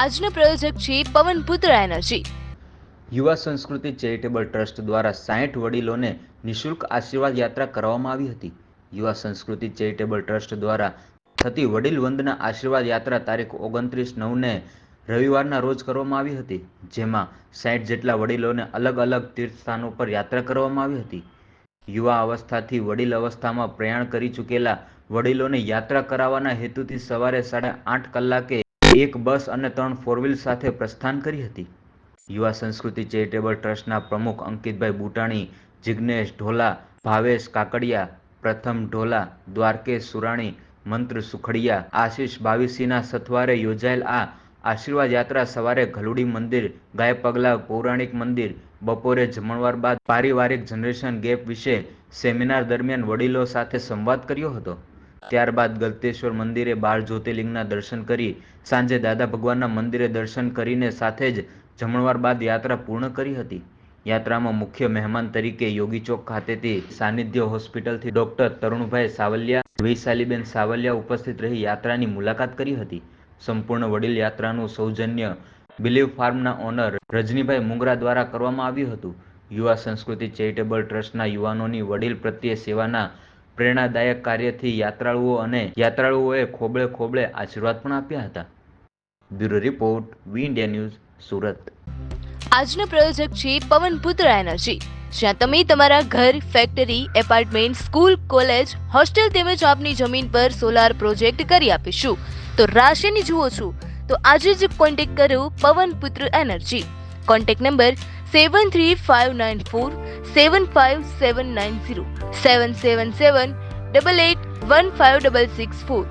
આજનો પ્રયોજક છે પવનપુત્ર એનર્જી. યુવા સંસ્કૃતિ ચેરિટેબલ ટ્રસ્ટ દ્વારા સાહીઠ વડીલોને નિઃશુલ્ક આશીર્વાદ યાત્રા કરવામાં આવી હતી. યુવા સંસ્કૃતિ ચેરિટેબલ ટ્રસ્ટ દ્વારા થતી વડીલ વંદના આશીર્વાદ યાત્રા તારીખ ઓગણત્રીસ નવને રવિવારના રોજ કરવામાં આવી હતી, જેમાં સાઠ જેટલા વડીલોને અલગ અલગ તીર્થસ્થાનો પર યાત્રા કરવામાં આવી હતી. યુવા અવસ્થાથી વડીલ અવસ્થામાં પ્રયાણ કરી ચૂકેલા વડીલોને યાત્રા કરાવવાના હેતુથી સવારે સાડા આઠ કલાકે એક બસ અને ત્રણ ફોરવ્હીલ સાથે પ્રસ્થાન કરી હતી. યુવા સંસ્કૃતિ ચેરિટેબલ ટ્રસ્ટના પ્રમુખ અંકિતભાઈ બુટાણી જિજ્ઞેશ ઢોલા, ભાવેશ કાકડિયા, પ્રથમ ઢોલા, દ્વારકેશ સુરાણી, મંત્ર સુખડિયા, આશીષ બાવીસીના સથવારે યોજાયેલ આ આશીર્વાદ યાત્રા સવારે ઘલુડી મંદિર ગાય પગલા પૌરાણિક મંદિર, બપોરે જમણવાર બાદ પારિવારિક જનરેશન ગેપ વિશે સેમિનાર દરમિયાન વડીલો સાથે સંવાદ કર્યો હતો. ત્યારબાદ ગલતેશ્વર મંદિરે બાર જ્યોતિર્લિંગના દર્શન કરી સાંજે દાદા ભગવાનના મંદિરે દર્શન કરીને સાથે જ જમણવાર બાદ યાત્રા પૂર્ણ કરી હતી. યાત્રામાં મુખ્ય મહેમાન તરીકે યોગી ખાતેથી સાનિધ્ય હોસ્પિટલથી ડોક્ટર તરુણભાઈ સાવલિયા, વૈશાલીબેન સાવલિયા ઉપસ્થિત રહી યાત્રાની મુલાકાત કરી હતી. સંપૂર્ણ વડીલ યાત્રાનું સૌજન્ય બિલીવ ફાર્મના ઓનર રજનીભાઈ મુંગરા દ્વારા કરવામાં આવ્યું હતું. યુવા સંસ્કૃતિ ચેરિટેબલ ટ્રસ્ટના યુવાનોની વડીલ પ્રત્યે સેવાના પ્રેરણાદાયક કાર્યથી યાત્રાળુઓ અને યાત્રાળુઓએ ખોબળે ખોબળે આશીર્વાદ પણ આપ્યા હતા. Bureau report, V India News, Surat. આજનો પ્રયોજક છે પવનપુત્ર એનર્જી. જ્યાં તમે તમારા ઘર, factory, apartment, school, college, hostel તેમજ આપની જમીન પર સોલાર પ્રોજેક્ટ કરી આપીશું. તો રાશિની જુઓ છું. તો આજે જ કોન્ટેક્ટ કરો Pavanputra Energy. Contact number seven three five nine four seven five seven nine zero seven seven seven double eight one five double six four.